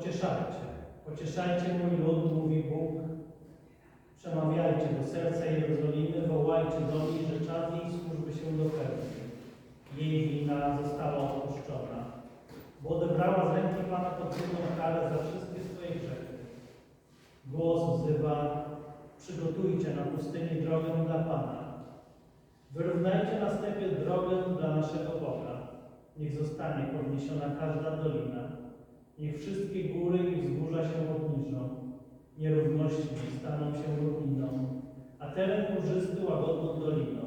Pocieszajcie, pocieszajcie mój lud, mówi Bóg. Przemawiajcie do serca Jerozolimy, wołajcie do niej, że czas jej służby się dopełni. Jej wina została odpuszczona, bo odebrała z ręki Pana podwójną karę za wszystkie swoje grzechy. Głos wzywa, przygotujcie na pustyni drogę dla Pana. Wyrównajcie na stepie drogę dla naszego Boga. Niech zostanie podniesiona każda dolina. Niech wszystkie góry i wzgórza się obniżą. Nierówności staną się równiną, a teren górzysty łagodną doliną.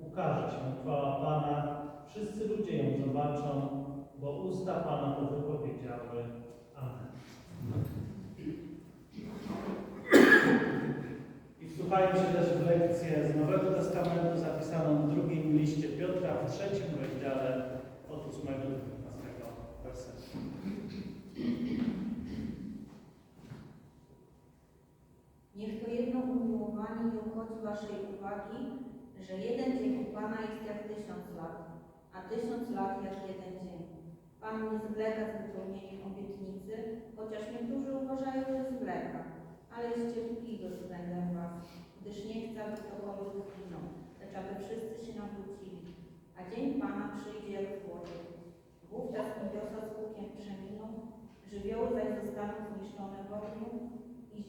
Ukaże się chwała Pana, wszyscy ludzie ją zobaczą, bo usta Pana to wypowiedziały. Amen. I wsłuchajmy się też w lekcję z Nowego Testamentu zapisaną w drugim liście Piotra w trzecim rozdziale od 8 do 12 wersetu. Niech to jedno uchodzi waszej uwagi, że jeden dzień u Pana jest jak tysiąc lat, a tysiąc lat jak jeden dzień. Pan nie zwleka z wypełnieniem obietnicy, chociaż niektórzy uważają, że zwleka, ale jest cierpliwy względem was, gdyż nie chce, aby ktokolwiek zginął, lecz aby wszyscy się nawrócili. A dzień Pana przyjdzie jak złodziej. Wówczas niebiosa z hukiem przeminą, żywioły zaś zostaną zniszczone w ogniu,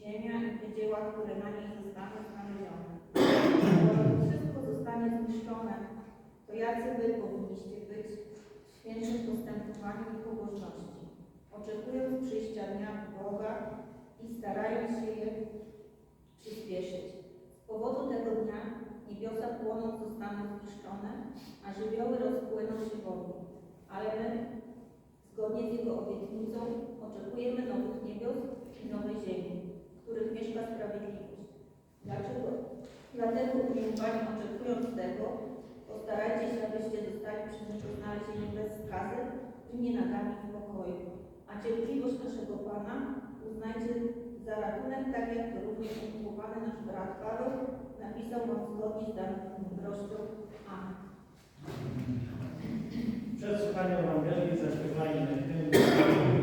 ziemia i te dzieła, które na niej zostaną znalezione. Skoro wszystko zostanie zniszczone, to jacy wy powinniście być w świętym postępowaniu i pobożności, oczekując przyjścia dnia Boga i starając się je przyspieszyć. Z powodu tego dnia niebiosa płoną zostaną zniszczone, a żywioły rozpłyną się w ogniu. Ale my, zgodnie z Jego obietnicą, oczekujemy nowych niebios i nowej ziemi, których mieszka sprawiedliwość. Dlaczego? Dlatego umiłowani oczekując tego, postarajcie się, abyście zostali przez niego znalezieni bez skazy i nienagani w pokoju. A cierpliwość naszego Pana uznajcie za ratunek, tak jak to również umiłowany nasz brat Paweł napisał wam zgodnie z daną mądrością. Amen. Przed słuchaniem Ewangelii zaśpiewajmy hymn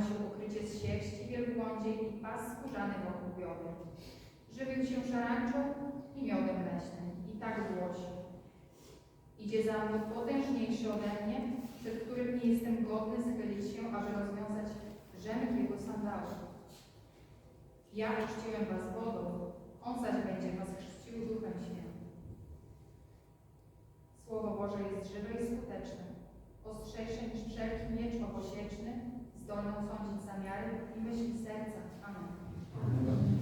nosił ukrycie z sierści wielbłądziej i pas skórzany wokół bioder. Żywił się szarańczą i miodem leśnym i tak głosił. Idzie za mną potężniejszy ode mnie, przed którym nie jestem godny schylić się, aż rozwiązać rzemek jego sandałów. Ja chrzciłem was wodą, on zaś będzie was chrzcił Duchem Świętym. Słowo Boże jest żywe i skuteczne, ostrzejsze niż wszelki miecz obosieczny, zdolną sądzić zamiary i myśli serca. Amen.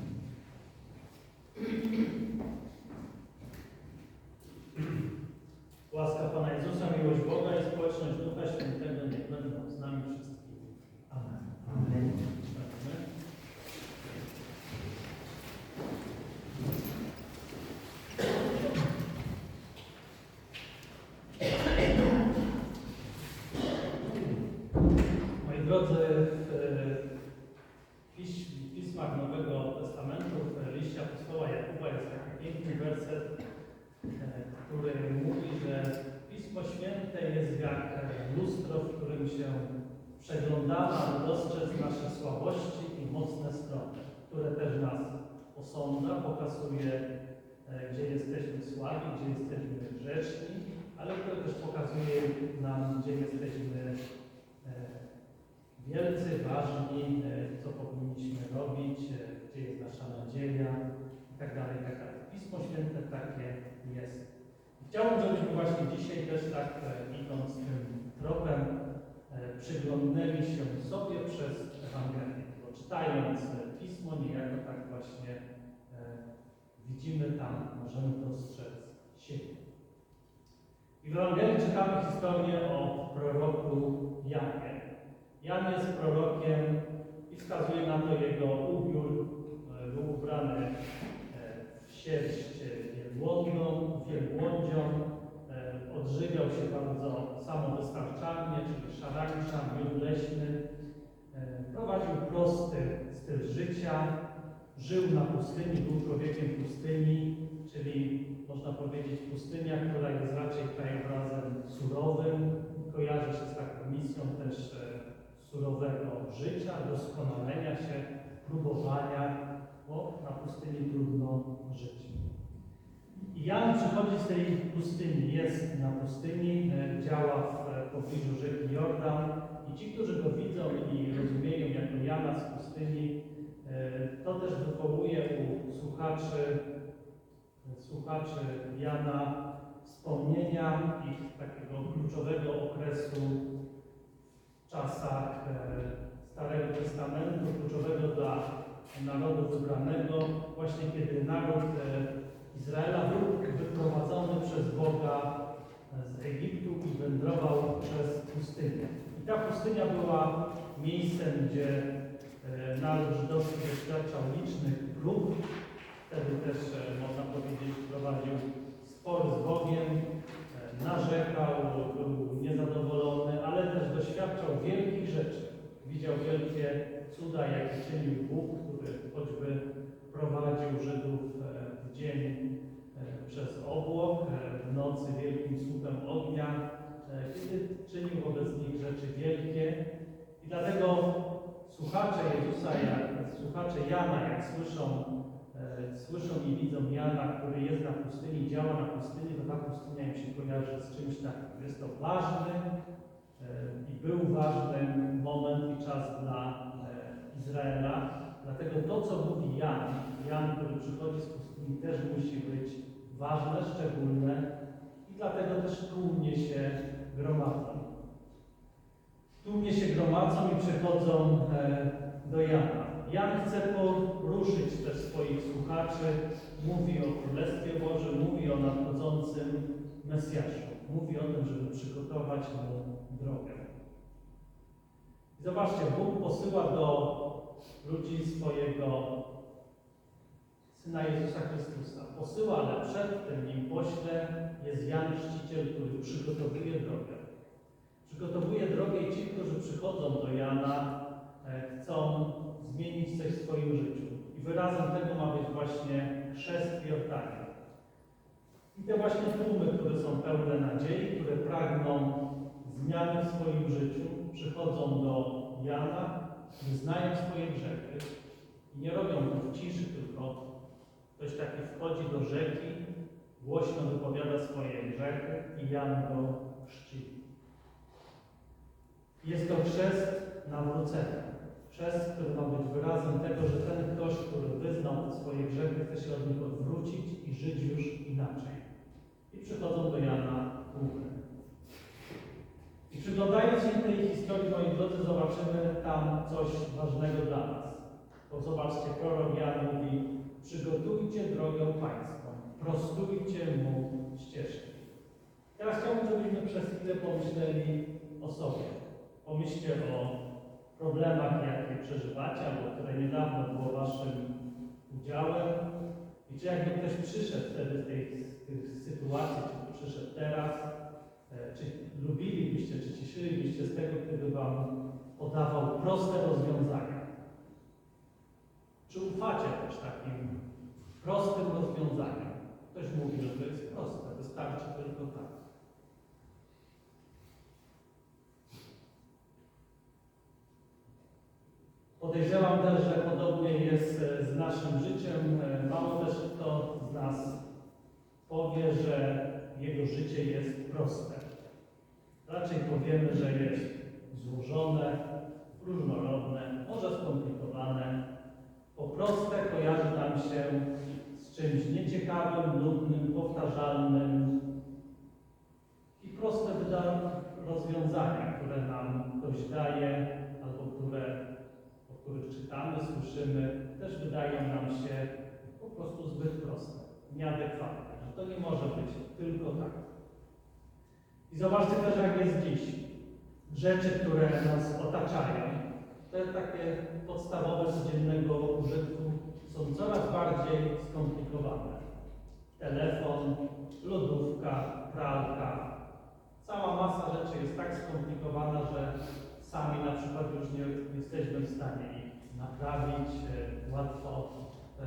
Łaska Pana Jezusa, miłość Boga i społeczność Ducha Świętego niech będą z nami wszystkimi. Amen. Amen. Moi drodzy, w piś- w pismach Nowego Testamentu, w liście apostoła Jakuba jest taki piękny werset, e, który mówi, że Pismo Święte jest jak lustro, w którym się przeglądamy, aby dostrzec nasze słabości i mocne strony, które też nas osądza, pokazuje, e, gdzie jesteśmy słabi, gdzie jesteśmy grzeczni, ale które też pokazuje nam, gdzie jesteśmy e, wielcy, ważni, e, co powinniśmy robić, e, gdzie jest nasza nadzieja itd. itd. Pismo Święte takie jest. Chciałbym, żebyśmy właśnie dzisiaj też tak e, idąc tym tropem przyglądnęli się sobie przez Ewangelię, bo czytając Pismo niejako tak właśnie widzimy tam, możemy dostrzec siebie. I w Ewangelii czytamy historię o proroku Janie. Jan jest prorokiem i wskazuje na to jego ubiór. e, Był ubrany e, w sierść wielbłądną, wielbłądzią. e, Odżywiał się bardzo samowystarczalnie, czyli szarańcza, miód leśny. E, Prowadził prosty styl życia. Żył na pustyni, był człowiekiem pustyni, czyli można powiedzieć pustynia, która jest raczej krajobrazem surowym. Kojarzy się z taką misją też e, surowego życia, doskonalenia się, próbowania, bo na pustyni trudno żyć. I Jan przychodzi z tej pustyni, jest na pustyni, e, działa w e, pobliżu rzeki Jordan i ci, którzy go widzą i rozumieją jako Jana z pustyni, e, to też wywołuje u słuchaczy, słuchaczy Jana wspomnienia ich takiego kluczowego okresu czasach e, Starego Testamentu, kluczowego dla narodu wybranego, właśnie kiedy naród e, Izraela był wyprowadzony przez Boga z Egiptu i wędrował przez pustynię. I ta pustynia była miejscem, gdzie e, naród żydowski doświadczał licznych prób. Wtedy też, e, można powiedzieć, prowadził spor z Bogiem, e, narzekał, był niezadowolony, też doświadczał wielkich rzeczy. Widział wielkie cuda, jakie czynił Bóg, który choćby prowadził Żydów e, w dzień e, przez obłok, e, w nocy wielkim słupem ognia, kiedy czynił wobec nich rzeczy wielkie. I dlatego słuchacze Jezusa, jak, słuchacze Jana, jak słyszą, słyszą i widzą Jana, który jest na pustyni, działa na pustyni, to ta pustynia im się kojarzy z czymś takim. Jest to ważny i był ważny moment i czas dla e, Izraela. Dlatego to, co mówi Jan, Jan, który przychodzi z pustyni, też musi być ważne, szczególne i dlatego też tłumnie się gromadzą. Tłumnie się gromadzą i przychodzą e, do Jana. Jan chce poruszyć też swoich słuchaczy, mówi o Królestwie Bożym, mówi o nadchodzącym Mesjaszu. Mówi o tym, żeby przygotować mu drogę. I zobaczcie, Bóg posyła do ludzi swojego Syna Jezusa Chrystusa. Posyła, ale przed tym, nim pośle, jest Jan Chrzciciel, który przygotowuje drogę. Przygotowuje drogę i ci, którzy przychodzą do Jana, e, chcą zmienić coś w swoim życiu. I wyrazem tego ma być właśnie chrzest w Jordanie. I te właśnie tłumy, które są pełne nadziei, które pragną zmiany w swoim życiu, przychodzą do Jana, wyznają swoje grzechy i nie robią to w ciszy, tylko ktoś taki wchodzi do rzeki, głośno wypowiada swoje grzechy i Jan go chrzci. Jest to chrzest nawrócenia. Chrzest, który ma być wyrazem tego, że ten ktoś, który wyznał swoje grzechy, chce się od nich odwrócić i żyć już inaczej. I przychodzą do Jana tłumy. I przyglądając się tej historii, moi drodzy, zobaczymy tam coś ważnego dla nas. Bo zobaczcie, prorok Jan mówi, przygotujcie drogę Pańską, prostujcie Mu ścieżki. Teraz chciałbym, żebyśmy przez chwilę pomyśleli o sobie. Pomyślcie o problemach, jakie przeżywacie, albo które niedawno było Waszym udziałem. I czy jakby ktoś przyszedł wtedy tej, tych sytuacji, czy przyszedł teraz, czy lubilibyście, czy cieszylibyście z tego, gdyby Wam podawał proste rozwiązania? Czy ufacie też takim prostym rozwiązaniom? Ktoś mówi, że to jest proste, wystarczy tylko tak. Podejrzewam też, że podobnie jest e, z naszym życiem. E, Mało też kto z nas powie, że jego życie jest proste. Raczej powiemy, że jest złożone, różnorodne, może skomplikowane. Po proste kojarzy nam się z czymś nieciekawym, nudnym, powtarzalnym i proste wyda rozwiązania, które nam ktoś daje albo które o których czytamy, słyszymy, też wydają nam się po prostu zbyt proste, nieadekwatne, to nie może być tylko tak. I zobaczcie też, jak jest dziś. Rzeczy, które nas otaczają, te takie podstawowe codziennego użytku są coraz bardziej skomplikowane. Telefon, lodówka, pralka. Cała masa rzeczy jest tak skomplikowana, że sami na przykład już nie jesteśmy w stanie ich naprawić, e, łatwo e,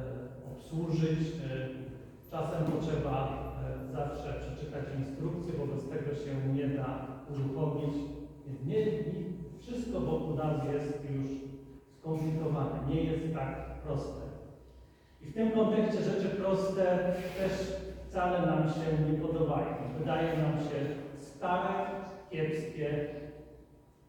obsłużyć. Czasem potrzeba e, zawsze przeczytać instrukcję, bo bez tego się nie da uruchomić. Nie, nie, wszystko wokół nas jest już skomplikowane, nie jest tak proste. I w tym kontekście rzeczy proste też wcale nam się nie podobają. Wydają nam się stare, kiepskie,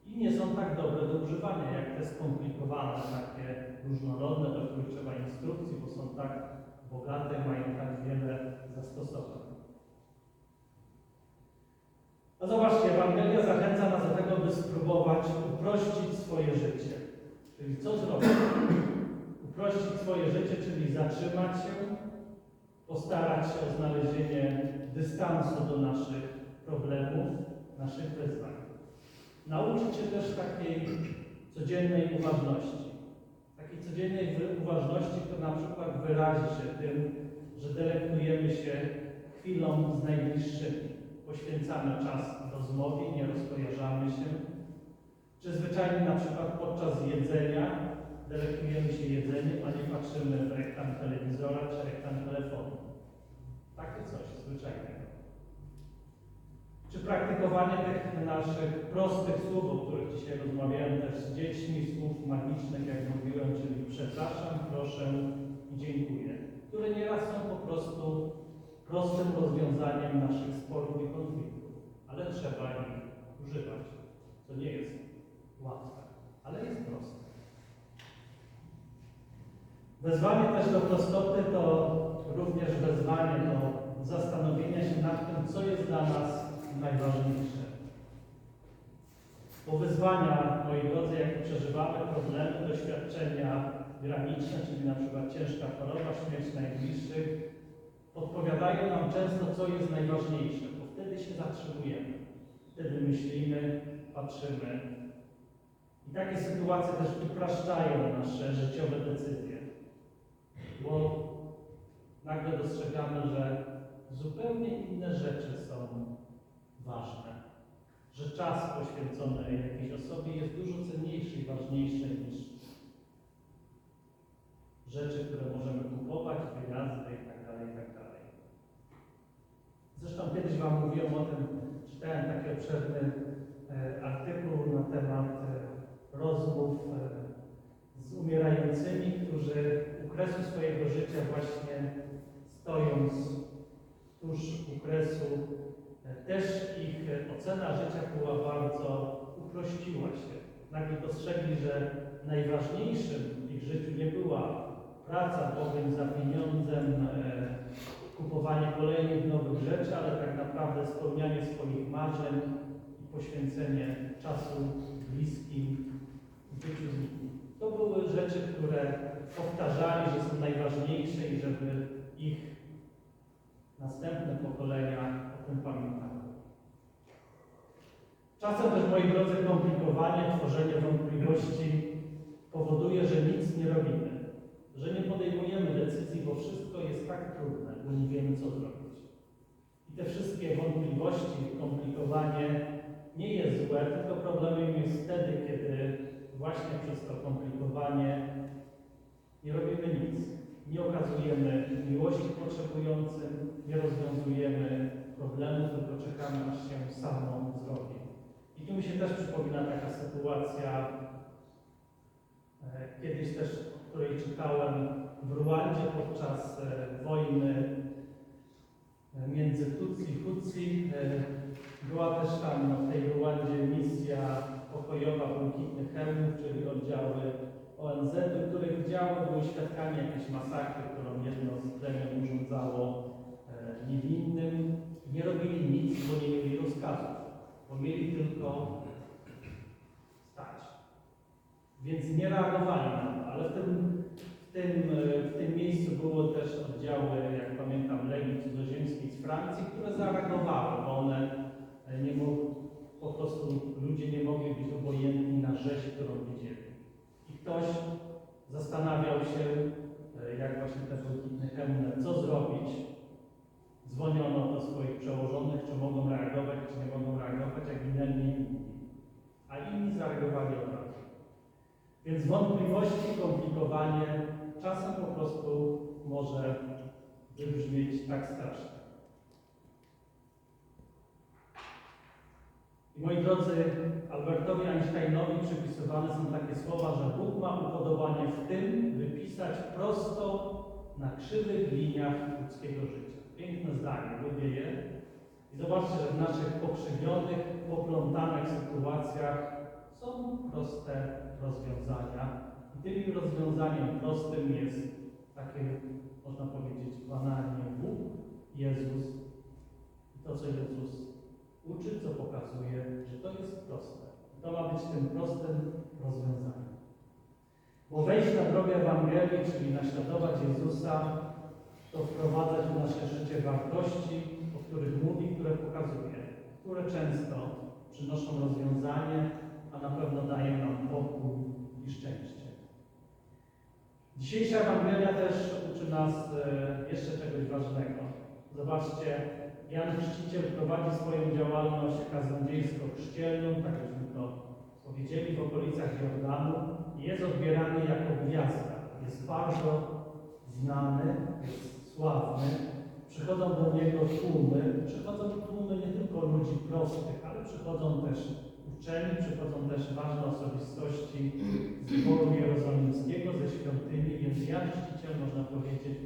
i nie są tak dobre do używania, jak te skomplikowane, takie różnorodne, do których trzeba instrukcji, bo są tak bogate, mają tak wiele zastosowań. No zobaczcie, Ewangelia zachęca nas do tego, by spróbować uprościć swoje życie. Czyli co zrobić? Uprościć swoje życie, czyli zatrzymać się, postarać się o znalezienie dystansu do naszych problemów, naszych wyzwań. Nauczyć się też takiej codziennej uważności. Takiej codziennej uważności, która na przykład wyrazi się tym, że delektujemy się chwilą z najbliższymi. Poświęcamy czas rozmowie, nie rozkojarzamy się. Czy zwyczajnie na przykład podczas jedzenia delektujemy się jedzeniem, a nie patrzymy w ekran telewizora czy ekran telefonu. Takie coś zwyczajnego. Czy praktykowanie tych naszych prostych słów, o których dzisiaj rozmawiałem też z dziećmi, słów magicznych, jak mówiłem, czyli przepraszam, proszę i dziękuję, które nieraz są po prostu prostym rozwiązaniem naszych sporów i konfliktów, ale trzeba ich używać, co nie jest łatwe, ale jest proste. Wezwanie też do prostoty to również wezwanie do zastanowienia się nad tym, co jest dla nas najważniejsze. Bo wyzwania, moi drodzy, jakie przeżywamy, problemy, doświadczenia graniczne, czyli na przykład ciężka choroba, śmierć najbliższych, podpowiadają nam często, co jest najważniejsze, bo wtedy się zatrzymujemy. Wtedy myślimy, patrzymy. I takie sytuacje też upraszczają nasze życiowe decyzje, bo nagle dostrzegamy, że zupełnie inne rzeczy są ważne. Że czas poświęcony jakiejś osobie jest dużo cenniejszy i ważniejszy niż rzeczy, które możemy kupować, wyjazdy itd. itd. Zresztą kiedyś Wam mówiłem o tym, czytałem taki obszerny e, artykuł na temat e, rozmów e, z umierającymi, którzy u kresu swojego życia właśnie stojąc tuż u kresu też ich ocena życia była bardzo uprościła się. Nagle dostrzegli, że najważniejszym w ich życiu nie była praca, pogoń za pieniądzem, e, kupowanie kolejnych nowych rzeczy, ale tak naprawdę spełnianie swoich marzeń i poświęcenie czasu bliskim, byciu z nimi. To były rzeczy, które powtarzali, że są najważniejsze i żeby ich następne pokolenia pamiętały. Czasem też, moi drodzy, komplikowanie, tworzenie wątpliwości powoduje, że nic nie robimy, że nie podejmujemy decyzji, bo wszystko jest tak trudne, bo nie wiemy, co zrobić. I te wszystkie wątpliwości, komplikowanie nie jest złe, tylko problemem jest wtedy, kiedy właśnie przez to komplikowanie nie robimy nic. Nie okazujemy miłości potrzebującym, nie rozwiązujemy problemu, tylko czekamy, aż się samo zrobi. I tu mi się też przypomina taka sytuacja, e, kiedyś też, o której czytałem w Ruandzie podczas e, wojny e, między Tutsi i Hutsi. Była też tam w tej Ruandzie misja pokojowa Błękitnych Hełmów, czyli oddziały ONZ, których działy były świadkami jakiejś masakry, którą jedno z plemion urządzało niewinnym. Nie robili nic, bo nie mieli rozkazów, bo mieli tylko stać. Więc nie reagowali na to, ale w tym, w tym, e, w tym miejscu było też oddziały, jak pamiętam, Legii Cudzoziemskiej z Francji, które zareagowały, bo one e, nie mogły, po prostu ludzie nie mogli być obojętni na rzeź, którą widzieli. I ktoś zastanawiał się, e, jak właśnie te błękitne hełmy, co zrobić. Dzwoniono do swoich przełożonych, czy mogą reagować, czy nie mogą reagować, jak ginęli inni. A inni zareagowali od razu. Więc wątpliwości, komplikowanie czasem po prostu może wybrzmieć tak strasznie. I moi drodzy, Albertowi Einsteinowi przypisywane są takie słowa, że Bóg ma upodobanie w tym, by pisać prosto na krzywych liniach ludzkiego życia. Piękne zdanie, lubię je. I zobaczcie, że w naszych pokrzywionych, poplątanych sytuacjach są proste rozwiązania. I tym rozwiązaniem prostym jest takie, można powiedzieć, banalnie Bóg, Jezus. I to, co Jezus uczy, co pokazuje, że to jest proste. To ma być tym prostym rozwiązaniem. Bo wejść na drogę Ewangelii, czyli naśladować Jezusa, to wprowadzać w nasze życie wartości, o których mówi, które pokazuje, które często przynoszą rozwiązanie, a na pewno dają nam pokój i szczęście. Dzisiejsza Ewangelia też uczy nas e, jeszcze czegoś ważnego. Zobaczcie, Jan Chrzciciel prowadzi swoją działalność kaznodziejsko-chrzcielną, tak jakśmy to powiedzieli, w okolicach Jordanu jest odbierany jako gwiazda. Jest bardzo znany, jest sławny. Przychodzą do niego tłumy, przychodzą tłumy nie tylko ludzi prostych, ale przychodzą też uczeni, przychodzą też ważne osobistości z dworu jerozolimskiego, ze świątyni, więc Jan Chrzciciel, można powiedzieć,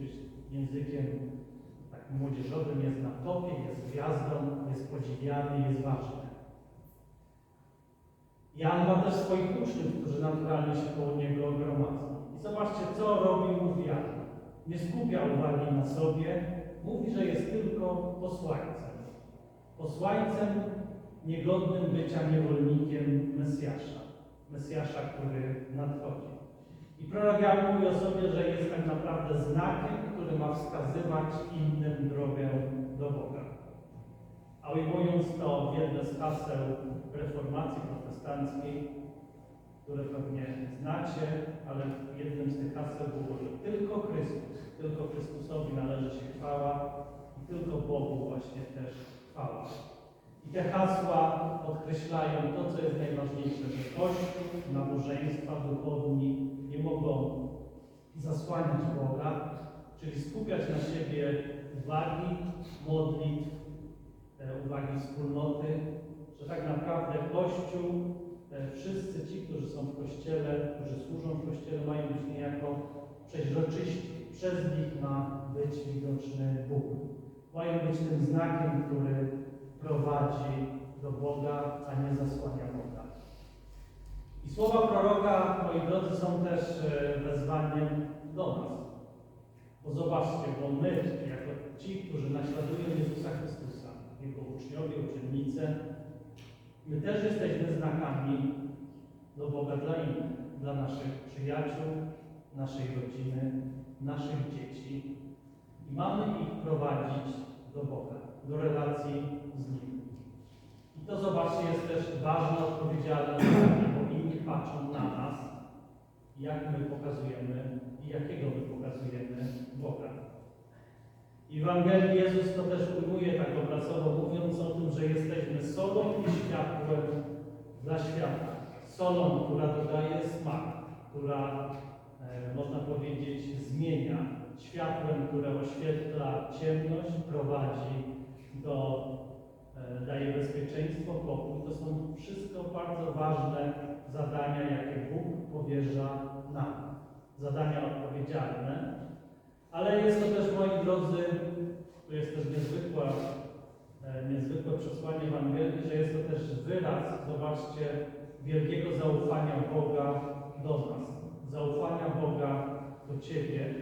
językiem takim młodzieżowym jest na topie, jest gwiazdą, jest podziwiany, jest ważny. Jan ma też swoich uczniów, którzy naturalnie się koło niego gromadzą. I zobaczcie, co robi mów Jan. Nie skupia uwagi na sobie, mówi, że jest tylko posłańcem. Posłańcem niegodnym bycia niewolnikiem Mesjasza. Mesjasza, który nadchodzi. I prorok mówi o sobie, że jest tak naprawdę znakiem, który ma wskazywać innym drogę do Boga. A ujmując to w jedne z haseł reformacji protestanckiej, które pewnie znacie, ale jednym z tych haseł było, że tylko Chrystus, tylko Chrystusowi należy się chwała i tylko Bogu właśnie też chwała. I te hasła podkreślają to, co jest najważniejsze, że Kościół, nabożeństwa, duchowni nie mogą zasłaniać Boga, czyli skupiać na siebie uwagi, modlitw, e, uwagi wspólnoty, że tak naprawdę Kościół, wszyscy ci, którzy są w Kościele, którzy służą w Kościele, mają być niejako przeźroczyści. Przez nich ma być widoczny Bóg. Mają być tym znakiem, który prowadzi do Boga, a nie zasłania Boga. I słowa proroka, moi drodzy, są też e, wezwaniem do nas. Bo zobaczcie, bo my, jako ci, którzy naśladują Jezusa Chrystusa, Jego uczniowie, uczennice, My też jesteśmy znakami do Boga dla innych, dla naszych przyjaciół, naszej rodziny, naszych dzieci. I mamy ich prowadzić do Boga, do relacji z Nim. I to zobaczcie, jest też ważne, odpowiedzialne zadanie, bo inni patrzą na nas, jak my pokazujemy i jakiego my pokazujemy Boga. I w Ewangelii Jezus to też ujmuje tak obrazowo, mówiąc o tym, że jesteśmy solą i światłem dla świata. Solą, która dodaje smak, która, e, można powiedzieć, zmienia. Światłem, które oświetla ciemność, prowadzi do, e, daje bezpieczeństwo, pokój. To są wszystko bardzo ważne zadania, jakie Bóg powierza nam. Zadania odpowiedzialne, ale jest to też, moi drodzy, tu jest też niezwykła, e, niezwykłe przesłanie Ewangelii, że jest to też wyraz, zobaczcie, wielkiego zaufania Boga do nas. Zaufania Boga do Ciebie,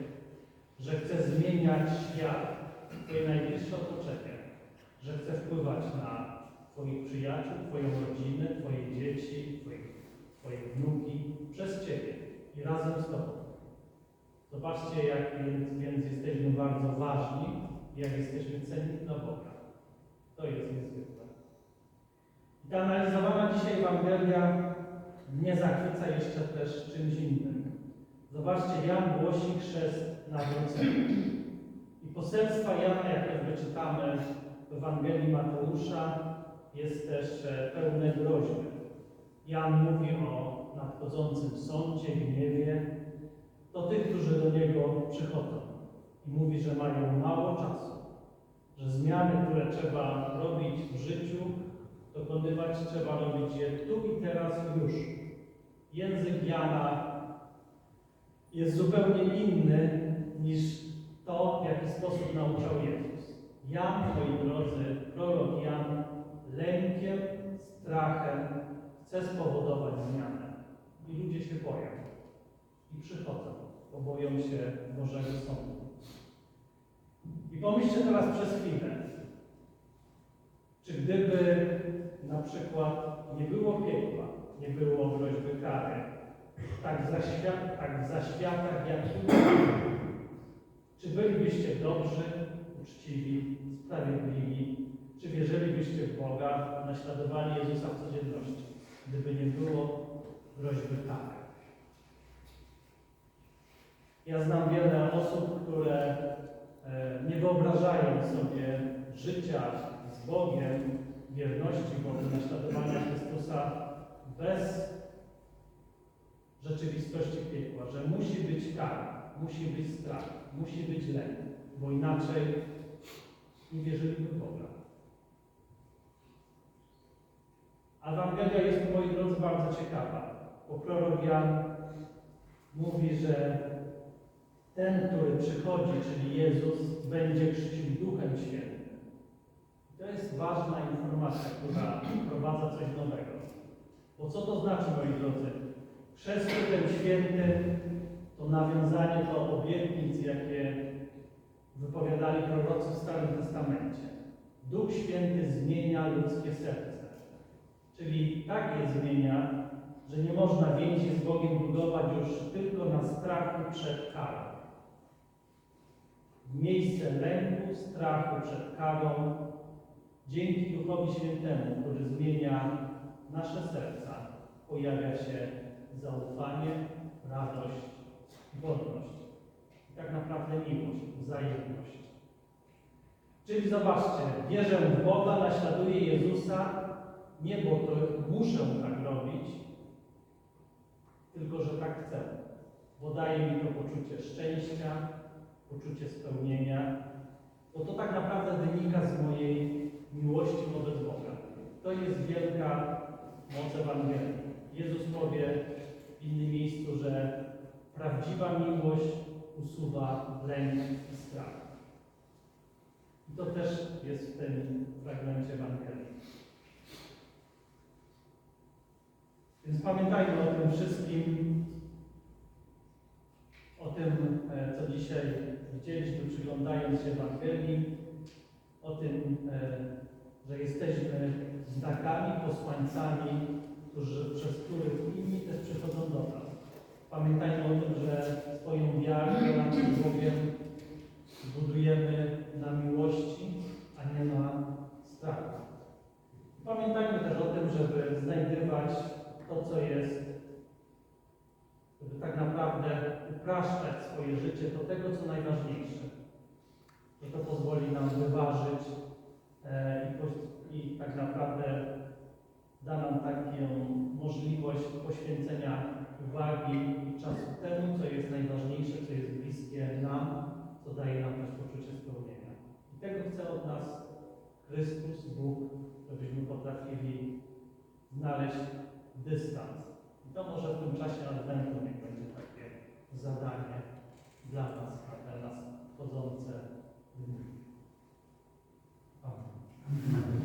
że chce zmieniać świat, Twoje najbliższe otoczenie, że chce wpływać na Twoich przyjaciół, Twoją rodzinę, Twoje dzieci, Twoje, twoje wnuki, przez Ciebie i razem z Tobą. Zobaczcie, jak więc, więc jesteśmy bardzo ważni jak jesteśmy cenni dla Boga. To jest niezwykłe. I ta analizowana dzisiaj Ewangelia mnie zachwyca jeszcze też czymś innym. Zobaczcie, Jan głosi chrzest nawrócenia. I poselstwa Jana, jak wyczytamy w Ewangelii Mateusza, jest też e, pełne groźby. Jan mówi o nadchodzącym sądzie, gniewie, do tych, którzy do Niego przychodzą. I mówi, że mają mało czasu, że zmiany, które trzeba robić w życiu, dokonywać trzeba robić je tu i teraz już. Język Jana jest zupełnie inny niż to, w jaki sposób nauczał Jezus. Jan, moi drodzy, prorok Jan, lękiem, strachem chce spowodować zmianę. I ludzie się boją. I przychodzą, bo boją się Bożego Sądu. I pomyślcie teraz przez chwilę, czy gdyby na przykład nie było piekła, nie było groźby kary, tak w, zaświat, tak w zaświatach jak czy bylibyście dobrzy, uczciwi, sprawiedliwi, czy wierzylibyście w Boga, naśladowali Jezusa w codzienności, gdyby nie było groźby kary? Ja znam wiele osób, które e, nie wyobrażają sobie życia z Bogiem, wierności Bogu, naśladowania Chrystusa bez rzeczywistości piekła, że musi być kara, musi być strach, musi być lęk, bo inaczej nie wierzyliby w Boga. Ewangelia jest, moi drodzy, bardzo ciekawa, bo prorok Jan mówi, że ten, który przychodzi, czyli Jezus, będzie chrzcił Duchem Świętym. To jest ważna informacja, która wprowadza coś nowego. Bo co to znaczy, moi drodzy? Chrzest Duchem Świętym to nawiązanie do obietnic, jakie wypowiadali prorocy w Starym Testamencie. Duch Święty zmienia ludzkie serce. Czyli tak je zmienia, że nie można więzi z Bogiem budować już tylko na strachu przed karą. Miejsce lęku, strachu przed karą, dzięki Duchowi Świętemu, który zmienia nasze serca, pojawia się zaufanie, radość, wolność. I tak naprawdę miłość, wzajemność. Czyli zobaczcie, wierzę w Boga, naśladuję Jezusa, nie bo to muszę tak robić, tylko że tak chcę, bo daje mi to poczucie szczęścia, poczucie spełnienia, bo to tak naprawdę wynika z mojej miłości wobec Boga. To jest wielka moc Ewangelii. Jezus powie w innym miejscu, że prawdziwa miłość usuwa lęk i strach. I to też jest w tym fragmencie Ewangelii. Więc pamiętajmy o tym wszystkim, o tym, e, co dzisiaj widzieliśmy, przyglądając się Ewangelii, o tym, e, że jesteśmy znakami, posłańcami, którzy, przez których inni też przychodzą do nas. Pamiętajmy o tym, że swoją wiarę nad Bogiem budujemy na miłości, a nie na strachu. Pamiętajmy też o tym, żeby znajdywać to, co jest, tak naprawdę upraszczać swoje życie do tego, co najważniejsze. Że to pozwoli nam wyważyć e, i, i tak naprawdę da nam taką możliwość poświęcenia uwagi i czasu temu, co jest najważniejsze, co jest bliskie nam, co daje nam też poczucie spełnienia. I tego chce od nas Chrystus, Bóg, żebyśmy potrafili znaleźć dystans. To może w tym czasie adwentu niech będzie takie zadanie dla nas, na teraz wchodzące dni. Amen.